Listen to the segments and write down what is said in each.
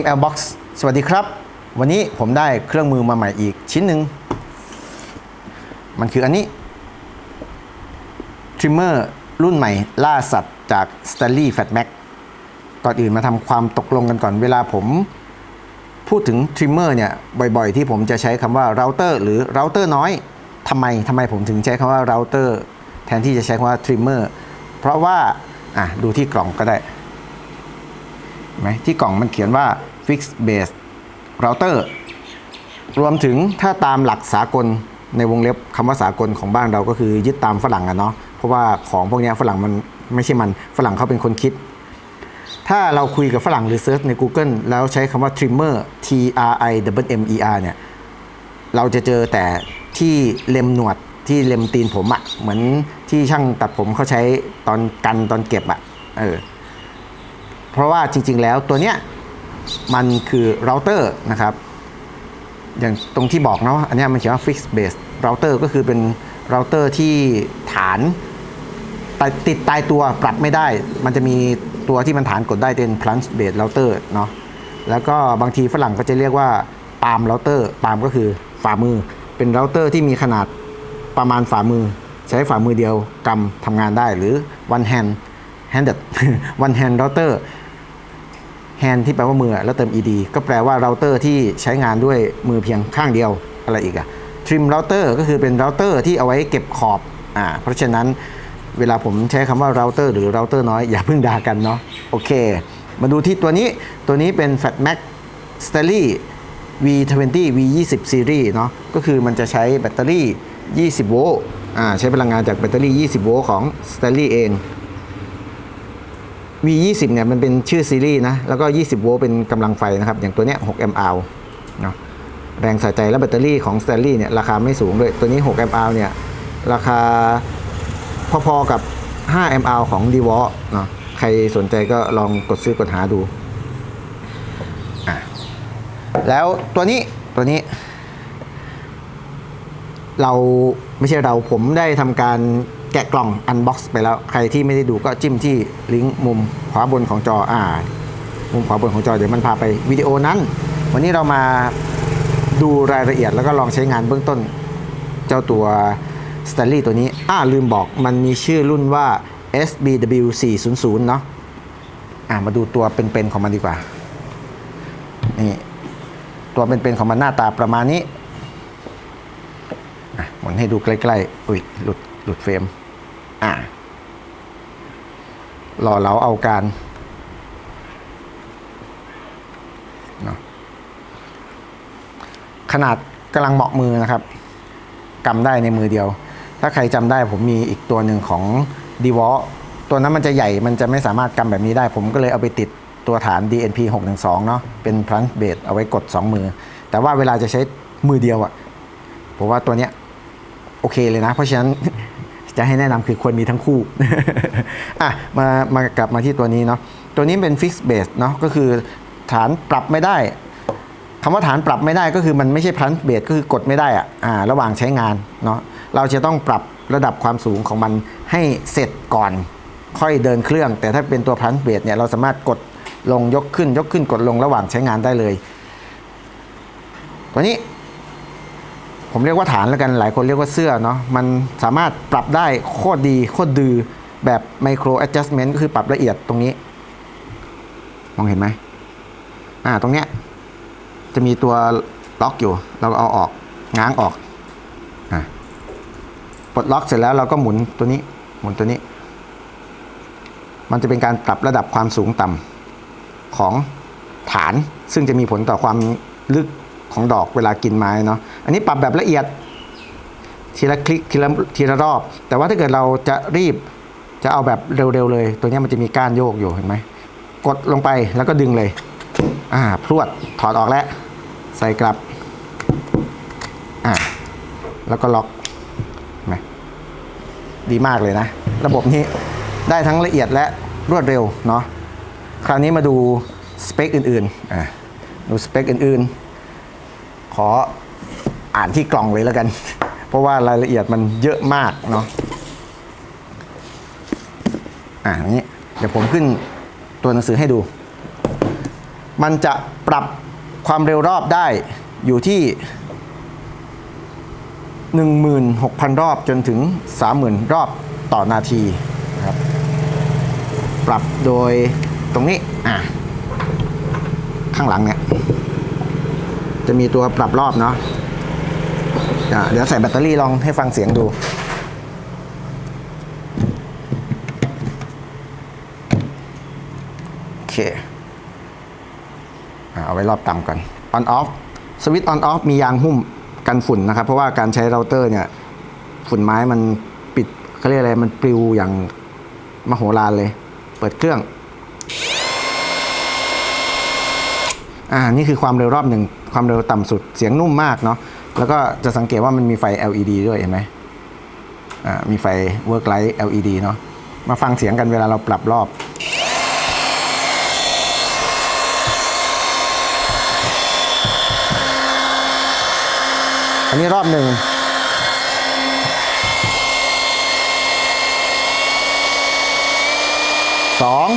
MLbox สวัสดีครับ วันนี้ผมได้เครื่องมือมาใหม่อีกชิ้นหนึ่ง มันคืออันนี้ ทริมเมอร์รุ่นใหม่ล่าสัตว์จาก Stanley Fat Max ก่อนอื่นมาทำความตกลงกันก่อนเวลาผม พูดถึงทริมเมอร์เนี่ย บ่อยๆ ที่ผมจะใช้คำว่าเราเตอร์หรือเราเตอร์น้อยทำไมทำไมผมถึงใช้คำว่าเราเตอร์แทนที่จะใช้คำว่าทริมเมอร์เพราะว่าอะดูที่กล่องก็ได้ ไหมที่กล่องมันเขียนว่า fixed base router รวมถึงถ้าตามหลักสากลในวงเล็บคำว่าสากลของบ้านเราก็คือยึดตามฝรั่งอะเนาะเพราะว่าของพวกนี้ฝรั่งมันไม่ใช่มันฝรั่งเขาเป็นคนคิด ถ้าเราคุยกับฝรั่งหรือเซิร์ชใน Google แล้วใช้คำว่า trimmer T R I W M E R เนี่ยเราจะเจอแต่ที่เล็มหนวดที่เล็มตีนผมอะเหมือนที่ช่างตัดผมเขาใช้ตอนกันตอนเก็บอะเออ เพราะว่าจริง ๆ แล้วตัวเนี้ยมันคือเราเตอร์นะครับ อย่างตรงที่บอกเนาะอันนี้มันเขียนว่า fixed base router ก็คือเป็นเราเตอร์ที่ฐานติดตายตัวปรับไม่ได้ มันจะมีตัวที่มันฐานกดได้เป็น plunge base router เนาะแล้วก็บางทีฝรั่งก็จะเรียกว่า palm router palm ก็คือฝ่ามือ เป็นเราเตอร์ที่มีขนาดประมาณฝ่ามือ ใช้ฝ่ามือเดียวกำทำงานได้หรือ one hand handed one hand router hand ที่แปลว่ามือแล้วเติม ed ก็แปลว่าเราเตอร์ที่ใช้งานด้วยมือเพียงข้างเดียวอะไรอีกอะ trim router ก็คือเป็นเราเตอร์ที่เอาไว้เก็บขอบอ่าเพราะฉะนั้นเวลาผมใช้คำว่าเราเตอร์หรือเราเตอร์น้อยอย่าเพิ่งด่ากันเนาะโอเค มาดูที่ตัวนี้ตัวนี้เป็น Fatmax Stanley V20 V20 Series เนาะก็คือมันจะใช้แบตเตอรี่ 20 โวลต์อ่าใช้พลังงานจากแบตเตอรี่ 20 โวลต์ของ Stanley เอง V20 เนี่ยมันเป็นชื่อซีรีส์นะ แล้วก็ 20 โวลต์เป็นกำลังไฟนะครับ อย่างตัวเนี้ย6 mAh เนาะแรงสายใจและแบตเตอรี่ของ Stanley เนี่ยราคาไม่สูงด้วย ตัวนี้6 mAh เนี่ยราคาพอๆกับ5 mAh ของ d w a l เนาะใครสนใจก็ลองกดซื้อกดหาดู แล้วตัวนี้ตัวนี้ เราไม่ใช่เราผมได้ทำการ แกะกล่องอันบ็อกซ์ไปแล้วใครที่ไม่ได้ดูก็จิ้มที่ลิงก์มุมขวาบนของจออ่า มุมขวาบนของจอเดี๋ยวมันพาไปวิดีโอนั้น วันนี้เรามาดูรายละเอียดแล้วก็ลองใช้งานเบื้องต้น เจ้าตัว Stanley ตัวนี้อ่าลืมบอกมันมีชื่อรุ่นว่า SBW 400เนาะอ่ามาดูตัวเป็นๆของมันดีกว่า นี่ ตัวเป็นๆของมันหน้าตาประมาณนี้อะหมุนให้ดูใกล้ๆ อุ้ยหลุดหลุดเฟรม อะรอเราเอาการนะขนาดกำลังเหมาะมือนะครับกำได้ในมือเดียว ถ้าใครจำได้ผมมีอีกตัวหนึ่งของ d w a l ตัวนั้นมันจะใหญ่มันจะไม่สามารถกำแบบนี้ได้ ผมก็เลยเอาไปติดตัวฐาน DNP 612เนาะเป็น plunge base เอาไว้กด 2 มือ แต่ว่าเวลาจะใช้มือเดียวอะผมว่าตัวเนี้ยโอเคเลยนะ เพราะฉะนั้น จะให้แนะนำคือควรมีทั้งคู่อะมามากลับมาที่ตัวนี้เนาะตัวนี้เป็น fixed base เนาะก็คือฐานปรับไม่ได้คำว่าฐานปรับไม่ได้ก็คือมันไม่ใช่ plunge base ก็คือกดไม่ได้อะอ่าระหว่างใช้งานเนาะเราจะต้องปรับระดับความสูงของมันให้เสร็จก่อน ค่อยเดินเครื่อง แต่ถ้าเป็นตัว plunge base เนี่ยเราสามารถกดลงยกขึ้นยกขึ้นกดลงระหว่างใช้งานได้เลย ตัวนี้ ผมเรียกว่าฐานแล้วกันหลายคนเรียกว่าเสื้อเนาะมันสามารถปรับได้โคตรดีโคตรดือแบบไมโคร adjustment ก็คือปรับละเอียดตรงนี้ มองเห็นไหมอ่าตรงเนี้ยจะมีตัวล็อกอยู่ เราเอาออกง้างออกอะปลดล็อกเสร็จแล้วเราก็หมุนตัวนี้ หมุนตัวนี้ มันจะเป็นการปรับระดับความสูงต่ำของฐาน ซึ่งจะมีผลต่อความลึก ของดอกเวลากินไม้เนาะอันนี้ปรับแบบละเอียดทีละคลิกทีละทีละรอบ แต่ว่าถ้าเกิดเราจะรีบจะเอาแบบเร็วๆเลย ตัวนี้มันจะมีก้านโยกอยู่เห็นไหมกดลงไปแล้วก็ดึงเลย อ่าพรวดถอดออกแล้ว ใส่กลับ อ่าแล้วก็ล็อกไหมดีมากเลยนะ ระบบนี้ได้ทั้งละเอียดและรวดเร็วเนาะคราวนี้มาดูสเปคอื่นๆอ่าดูสเปคอื่นๆ ออ่านที่กล่องเลยแล้วกัน เพราะว่ารายละเอียดมันเยอะมากเนาะอ่านี้เดี๋ยวผมขึ้นตัวหนังสือให้ดู มันจะปรับความเร็วรอบได้อยู่ที่ 16,000 รอบจนถึง 30,000 รอบต่อนาทีนะครับ ปรับโดยตรงนี้ อะ ข้างหลังเนี่ย จะมีตัวปรับรอบเนาะะเดี๋ยวใส่แบตเตอรี่ลองให้ฟังเสียงดูโอเคเอาไว้รอบต่ำก่อน on off สวิตช์ on off มียางหุ้มกันฝุ่นนะครับ เพราะว่าการใช้เราเตอร์เนี่ย ฝุ่นไม้มันปิดเขาเรียกอะไร มันปลิวอย่างมโหฬารเลย เปิดเครื่อง อ่านี่คือความเร็วรอบหนึ่งความเร็วต่ำสุดเสียงนุ่มมากเนาะแล้วก็จะสังเกตว่ามันมีไฟ LED ด้วยเห็นไหมอ่ามีไฟ work light LED เนาะมาฟังเสียงกันเวลาเราปรับรอบอันนี้รอบหนึ่ง สอง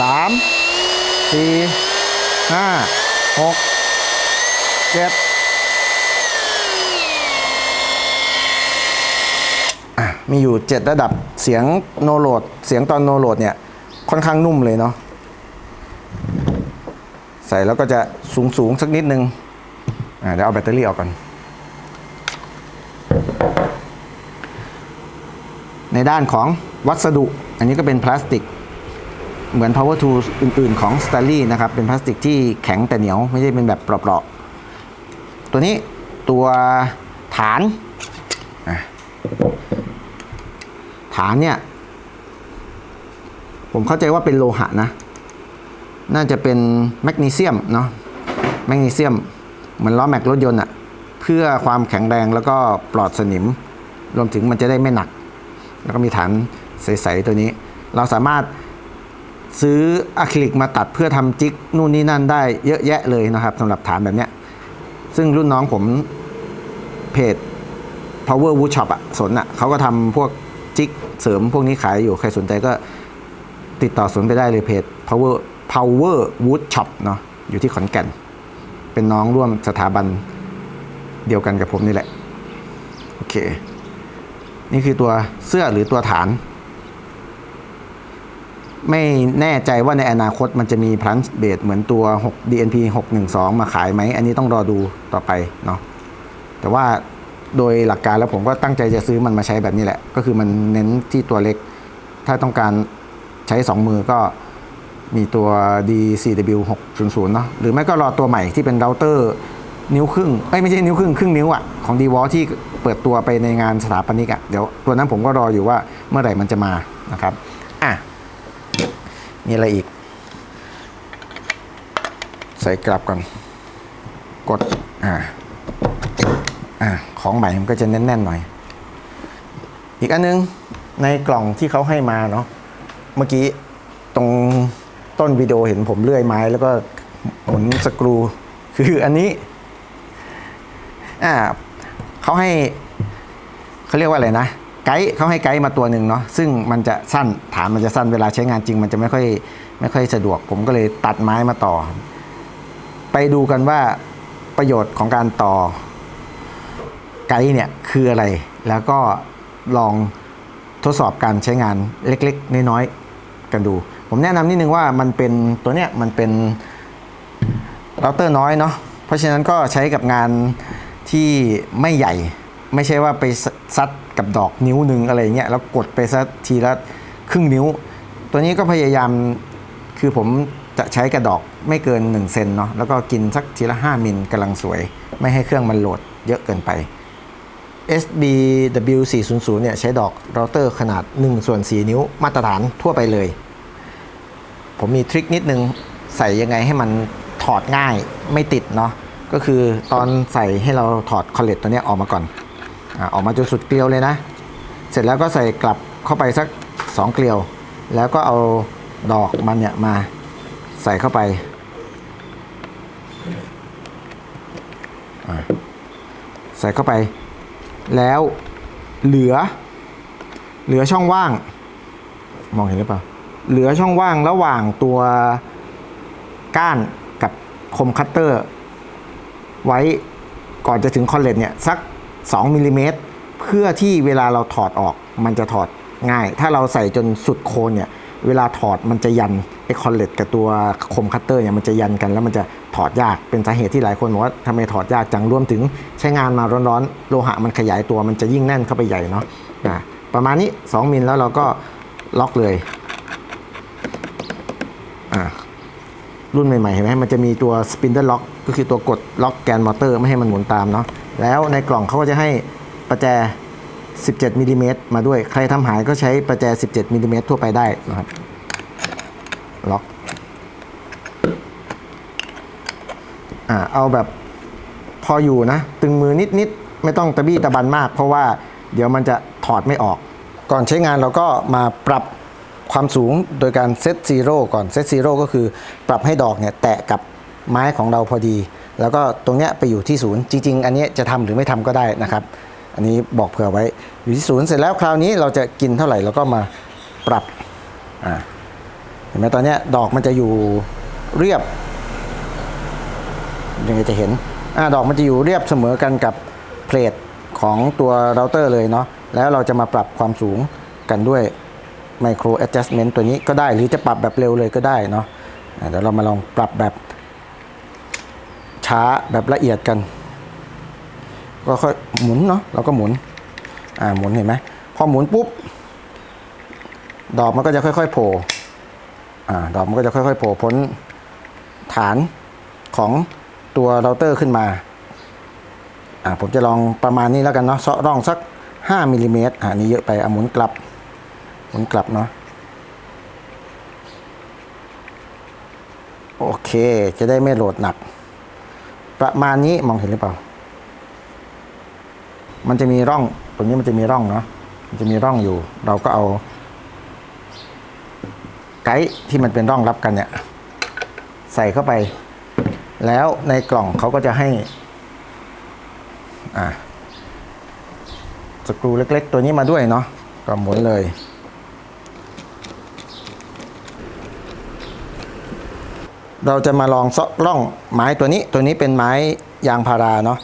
สาม สี่ ห้าหกเจ็ดอะมีอยู่เจ็ดระดับเสียงโนโหลด เสียงตอนโนโหลดเนี่ย ค่อนข้างนุ่มเลยเนาะใส่แล้วก็จะสูงสูงสักนิดนึงอะเดี๋ยวเอาแบตเตอรี่ออกก่อน ในด้านของวัสดุ อันนี้ก็เป็นพลาสติก เหมือน power tools อื่น ๆ ของ s t a n l e y นะครับ เป็นพลาสติกที่แข็งแต่เหนียว ไม่ใช่เป็นแบบเปราะๆ ตัวนี้ตัวฐาน ฐานเนี่ย ผมเข้าใจว่าเป็นโลหะนะ น่าจะเป็นแมกนีเซียมเนาะ แมกนีเซียม เหมือนล้อแม็กรถยนต์อะเพื่อความแข็งแรงแล้วก็ปลอดสนิม รวมถึงมันจะได้ไม่หนัก แล้วก็มีฐานใส ๆ ตัวนี้ เราสามารถ ซื้ออะคริลิกมาตัดเพื่อทำจิกนู่นนี่นั่นได้เยอะแยะเลยนะครับสำหรับฐานแบบเนี้ยซึ่งรุ่นน้องผมเพจ power wood shop อะสนอะเขาก็ทำพวกจิกเสริมพวกนี้ขายอยู่ ใครสนใจก็ติดต่อสนไปได้เลยเพจ power power wood shop เนาะอยู่ที่ขอนแก่น เป็นน้องร่วมสถาบันเดียวกันกับผมนี่แหละ โอเค นี่คือตัวเสื้อหรือตัวฐาน ไม่แน่ใจว่าในอนาคตมันจะมีพลันเบดเหมือนตัว 6 DNP 612 มาขายไหม อันนี้ต้องรอดูต่อไปเนาะแต่ว่าโดยหลักการแล้วผมก็ตั้งใจจะซื้อมันมาใช้แบบนี้แหละ ก็คือมันเน้นที่ตัวเล็ก ถ้าต้องการใช้ 2 มือก็มีตัว D4W 600 เนาะหรือไม่ก็รอตัวใหม่ที่เป็นเราเตอร์นิ้วครึ่งเอ้ยไม่ใช่นิ้วครึ่งครึ่งนิ้วอะของ d w a l ที่เปิดตัวไปในงานสถาปนิกอะเดี๋ยวตัวนั้นผมก็รออยู่ว่าเมื่อไหร่มันจะมานะครับ มีอะไรอีก ใส่กลับก่อน กด อ่า อ่า ของใหม่มันก็จะแน่นๆหน่อย อีกอันนึง ในกล่องที่เขาให้มาเนาะ เมื่อกี้ตรงต้นวิดีโอเห็นผมเลื่อยไม้แล้วก็หมุนสกรู คืออันนี้ อ่าเขาให้เขาเรียกว่าอะไรนะ ไกด์เขาให้ไกด์มาตัวหนึ่งเนาะซึ่งมันจะสั้นฐานมันจะสั้นเวลาใช้งานจริง มันจะไม่ค่อยไม่ค่อยสะดวก ผมก็เลยตัดไม้มาต่อ ไปดูกันว่าประโยชน์ของการต่อไกด์เนี่ยคืออะไร แล้วก็ลองทดสอบการใช้งานเล็กๆ น้อยๆ กันดู ผมแนะนำนิดนึงว่ามันเป็นตัวเนี้ยมันเป็นเราเตอร์น้อยเนาะเพราะฉะนั้นก็ใช้กับงานที่ไม่ใหญ่ ไม่ใช่ว่าไปซัดกับดอกนิ้วหนึ่งอะไรเงี้ยแล้วกดไปสักทีละครึ่งนิ้ว ตัวนี้ก็พยายามคือผมจะใช้กระดอกไม่เกิน 1 เซนเนาะแล้วก็กินสักทีละ 5 มิลกำลังสวย ไม่ให้เครื่องมันโหลดเยอะเกินไป SBW 400 เนี่ยใช้ดอกเราเตอร์ขนาด1ส่วน4นิ้วมาตรฐานทั่วไปเลย ผมมีทริคนิดนึงใส่ยังไงให้มันถอดง่ายไม่ติดเนาะก็คือตอนใส่ให้เราถอดคอลเลตตัวนี้ออกมาก่อน ออกมาจนสุดเกลียวเลยนะ เสร็จแล้วก็ใส่กลับเข้าไปสัก 2 เกลียว แล้วก็เอาดอกมันเนี่ยมาใส่เข้าไป ใส่เข้าไป แล้วเหลือ เหลือช่องว่าง มองเห็นหรือเปล่า เหลือช่องว่างระหว่างตัวก้านกับคมคัตเตอร์ ไว้ก่อนจะถึงคอนเลตเนี่ยสัก 2มิลลิเมตรเพื่อที่เวลาเราถอดออกมันจะถอดง่าย ถ้าเราใส่จนสุดโคนเนี่ยเวลาถอดมันจะยันไอคอนเลตกับตัวคมคัตเตอร์เนี่ยมันจะยันกันแล้วมันจะถอดยากเป็นสาเหตุที่หลายคนบอกว่าทำไมถอดยากจังรวมถึงใช้งานมาร้อนๆ โลหะมันขยายตัวมันจะยิ่งแน่นเข้าไปใหญ่เนาะอะประมาณนี้ 2มิลแล้วเราก็ล็อกเลยอะรุ่นใหม่ๆเห็นไหมมันจะมีตัว spindle lock ก็คือตัวกดล็อกแกนมอเตอร์ไม่ให้มันหมุนตามเนาะ แล้วในกล่องเขาก็จะให้ประแจ 17มิลลิเมตรมาด้วย ใครทำหายก็ใช้ประแจ 17มิลลิเมตรทั่วไปได้นะครับล็อกอ่าเอาแบบพออยู่นะ ตึงมือนิดๆไม่ต้องตะบี้ตะบันมาก เพราะว่าเดี๋ยวมันจะถอดไม่ออก ก่อนใช้งานเราก็มาปรับความสูงโดยการเซตซีโร่ก่อนเซตซีโร่ก็คือปรับให้ดอกเนี่ยแตะกับ ไม้ของเราพอดี แล้วก็ตรงเนี้ยไปอยู่ที่ศูนย์จริง ๆ อันนี้จะทำหรือไม่ทำก็ได้นะครับ อันนี้บอกเผื่อไว้อยู่ที่ศูนย์เสร็จแล้วคราวนี้เราจะกินเท่าไหร่เราก็มาปรับอ่าเห็นไหมตอนเนี้ยดอกมันจะอยู่เรียบยังไงจะเห็นอ่าดอกมันจะอยู่เรียบเสมอกันกับเพลทของตัวเราเตอร์เลยเนาะแล้วเราจะมาปรับความสูงกันด้วย Micro Adjustment ตัวนี้ก็ได้หรือจะปรับแบบเร็วเลยก็ได้เนาะอ่าเดี๋ยวเรามาลองปรับแบบ ช้าแบบละเอียดกัน ก็ค่อยหมุนเนาะเราก็หมุนอ่าหมุนเห็นไหมพอหมุนปุ๊บ ดอกมันก็จะค่อยๆโผล่อ่าดอกมันก็จะค่อยๆโผล่พ้นฐานของตัวเราเตอร์ขึ้นมาอ่าผมจะลองประมาณนี้แล้วกันเนาะเซาะร่องสัก 5มิลลิเมตรอ่านี่เยอะไปอะหมุนกลับ หมุนกลับเนาะโอเค จะได้ไม่โหลดหนัก ประมาณนี้มองเห็นหรือเปล่า มันจะมีร่องตรงนี้มันจะมีร่องเนาะมันจะมีร่องอยู่ เราก็เอา ไกด์ที่มันเป็นร่องรับกันเนี่ย ใส่เข้าไป แล้วในกล่องเขาก็จะให้ อ่าสกรูเล็ก ๆ ตัวนี้มาด้วยเนาะก็หมุนเลย เราจะมาลองซาะร่องไม้ตัวนี้ตัวนี้เป็นไม้ยางพาราเนาะ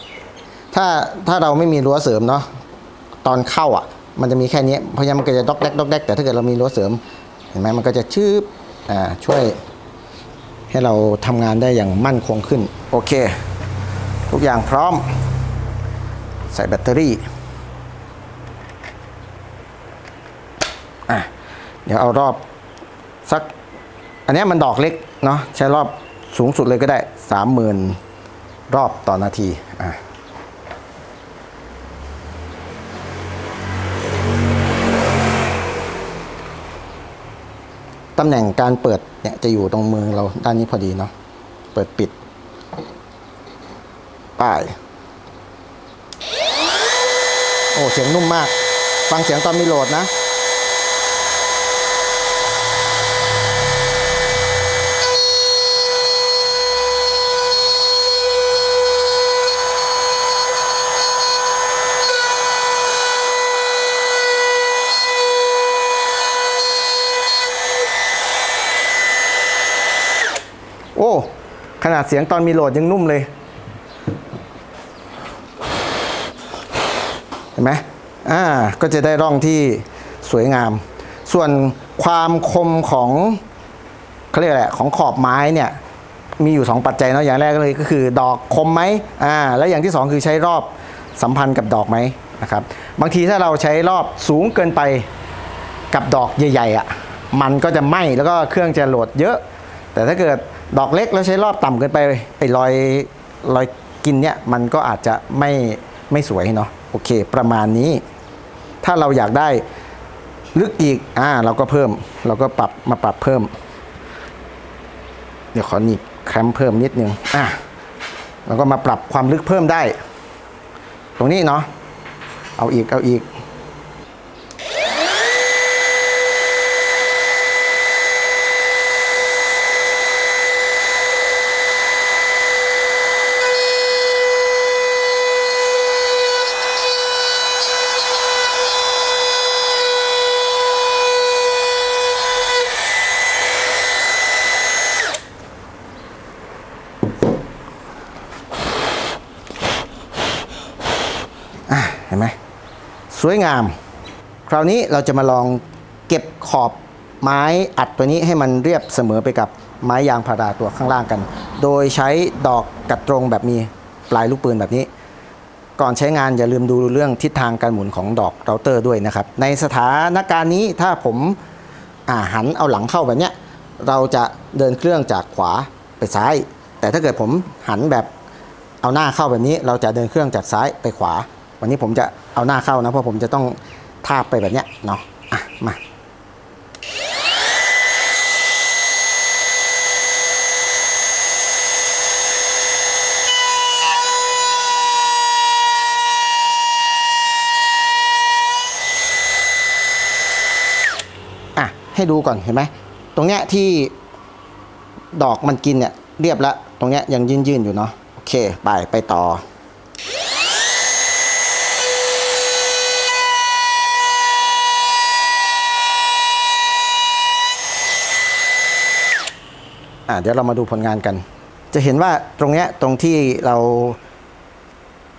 ถ้าถ้าเราไม่มีรั้วเสริมเนาะตอนเข้าอะ มันจะมีแค่นี้เพราะงั้นมันก็จะดอกแดกดอกแดกแต่ถ้าเกิดเรามีรั้วเสริมเห็นไหมมันก็จะชืบอ่าช่วยให้เราทำงานได้อย่างมั่นคงขึ้น โอเค ทุกอย่างพร้อม ใส่แบตเตอรี่อะเดี๋ยวเอารอบสัก อันนี้มันดอกเล็ก เนาะใช้รอบสูงสุดเลยก็ได้สามหมื่นรอบต่อนาทีอะตำแหน่งการเปิดเนี่ยจะอยู่ตรงมือเราด้านนี้พอดีเนาะเปิดปิด ป้าย โอ้ เสียงนุ่มมาก ฟังเสียงตอนมีโหลดนะ โอ้ ข นาดเสียงตอนมีโหลดยังนุ่มเลย เห็นไหมอ่าก็จะได้ร่องที่สวยงาม ส่วนความคมของเขาเรียกอะไรของขอบไม้เนี่ยมีอยู่ 2 ปัจจัยเนาะอย่างแรกเลยก็คือ ดอกคมไหมอ่าแล้วอย่างที่ 2 คือใช้รอบสัมพันธ์กับดอกไหมนะครับบางทีถ้าเราใช้รอบสูงเกินไปกับดอกใหญ่ๆอะ่ะมันก็จะไหม้แล้วก็เครื่องจะโหลดเยอะ แต่ถ้าเกิด ดอกเล็กแล้วใช้รอบต่ำเกินไปไอ้รอยรอยกินเนี่ยมันก็อาจจะไม่ไม่สวยเนาะโอเค ประมาณนี้ ถ้าเราอยากได้ลึกอีกอ่าเราก็เพิ่ม เราก็ปรับมาปรับเพิ่ม เดี๋ยวขอหนีบแคมเพิ่มนิดนึงอะเราก็มาปรับความลึกเพิ่มได้ ตรงนี้เนาะเอาอีกเอาอีก สวยงาม คราวนี้เราจะมาลองเก็บขอบไม้อัดตัวนี้ให้มันเรียบเสมอไปกับไม้ยางพาราตัวข้างล่างกัน โดยใช้ดอกกัดตรงแบบมีปลายลูกปืนแบบนี้ ก่อนใช้งานอย่าลืมดูเรื่องทิศทางการหมุนของดอกเราเตอร์ด้วยนะครับ ในสถานการณ์นี้ถ้าผมาหันเอาหลังเข้าแบบเนี้ยเราจะเดินเครื่องจากขวาไปซ้าย แต่ถ้าเกิดผมหันแบบเอาหน้าเข้าแบบนี้ เราจะเดินเครื่องจากซ้ายไปขวา วันนี้ผมจะเอาหน้าเข้านะเพราะผมจะต้องทาบไปแบบเนี้ยเนาะอะมาอะให้ดูก่อนเห็นไหมตรงเนี้ยที่ดอกมันกินเนี่ยเรียบแล้ว ตรงเนี้ยยังยืนยืนๆอยู่เนาะโอเค ไปไปต่อ เดี๋ยวเรามาดูผลงานกัน จะเห็นว่าตรงเนี้ยตรงที่เรา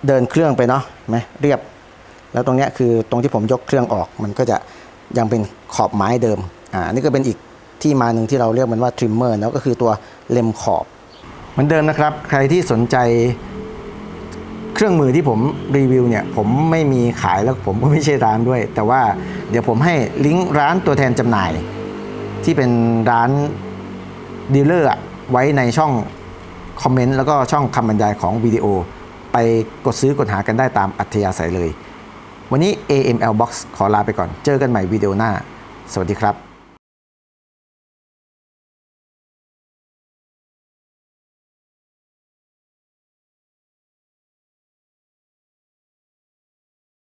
เดินเครื่องไปเนาะไหมเรียบ แล้วตรงเนี้ยคือตรงที่ผมยกเครื่องออก มันก็จะยังเป็นขอบไม้เดิมอ่านนี่ก็เป็นอีกที่มาหนึ่งที่เราเรียกมันว่าทริมเมอร์แล้วก็คือตัวเล็มขอบเหมือนเดิมนะครับ ใครที่สนใจเครื่องมือที่ผมรีวิวเนี่ยผมไม่มีขายแล้วผมก็ไม่ใช่ร้านด้วย แต่ว่าเดี๋ยวผมให้ลิงก์ร้านตัวแทนจำหน่าย ที่เป็นร้าน ดีลเลอร์ไว้ในช่องคอมเมนต์แล้วก็ช่องคำบรรยายของวิดีโอ ไปกดซื้อกดหากันได้ตามอัธยาศัยเลย วันนี้ AML Box ขอลาไปก่อน เจอกันใหม่วิดีโอหน้า สวัสดีครับ